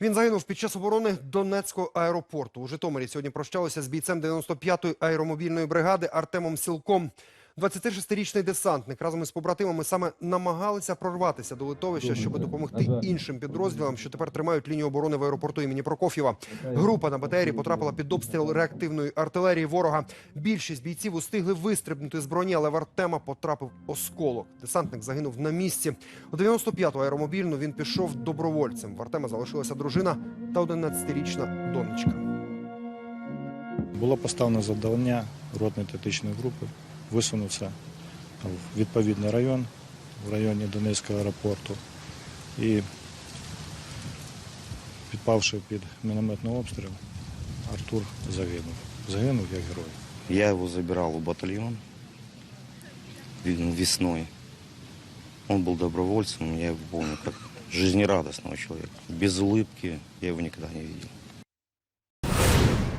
Він загинув під час оборони Донецького аеропорту. У Житомирі сьогодні прощалися з бійцем 95-ї аеромобільної бригади Артемом Сілком. 26-річний десантник разом із побратимами саме намагалися прорватися до литовища, щоб допомогти іншим підрозділам, що тепер тримають лінію оборони в аеропорту імені Прокоф'єва. Група на БТРі потрапила під обстріл реактивної артилерії ворога. Більшість бійців устигли вистрибнути з броні, але в Артема потрапив осколок. Десантник загинув на місці. У 95-ту аеромобільну він пішов добровольцем. В Артема залишилася дружина та 11-річна донечка. Було поставлено завдання ротної тактичної групи висунутися в відповідний район, в районі Донецького аеропорту. І підпавши під мінометний обстріл, Артур загинув. Загинув як герой. Я его забирал в батальон весной. Он был добровольцем, я его помню как жизнерадостного человека. Без улыбки я его никогда не видел.